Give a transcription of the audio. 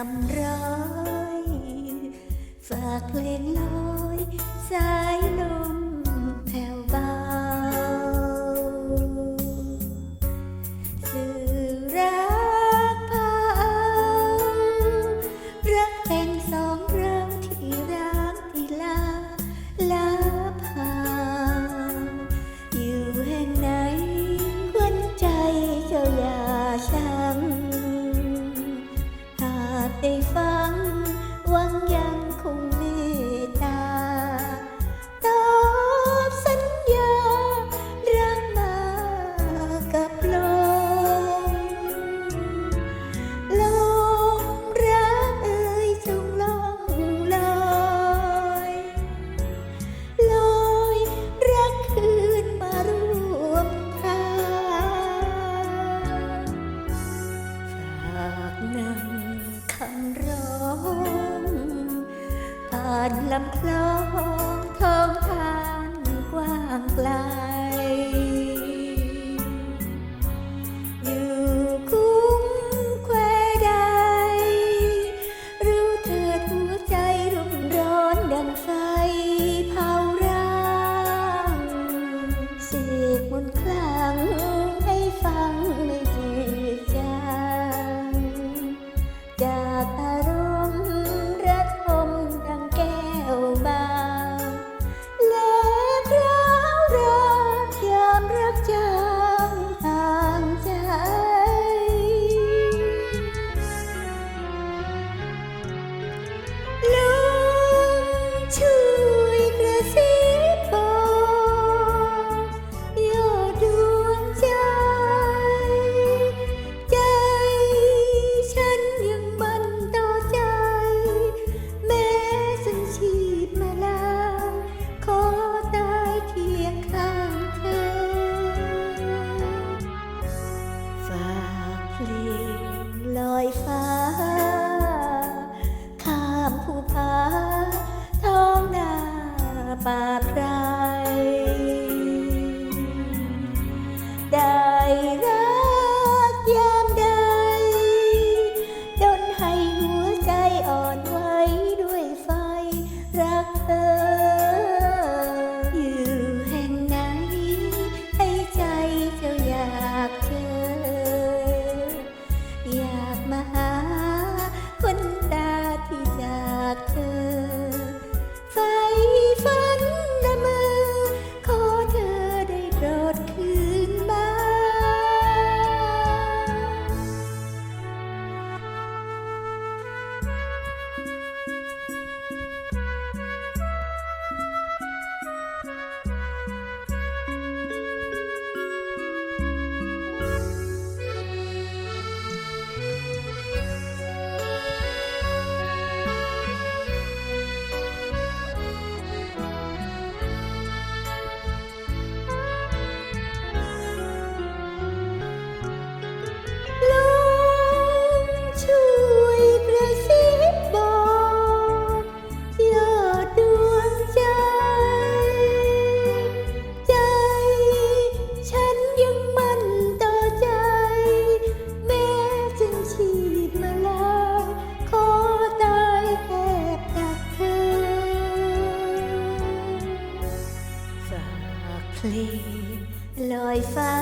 ทำร้าย ฝากเล่น 地方。 ผ่านลำคลองท้องทานกว้างไกลาไพรได้รักยามใดดนให้หัวใจอ่อนไหว ลลอยฟ้า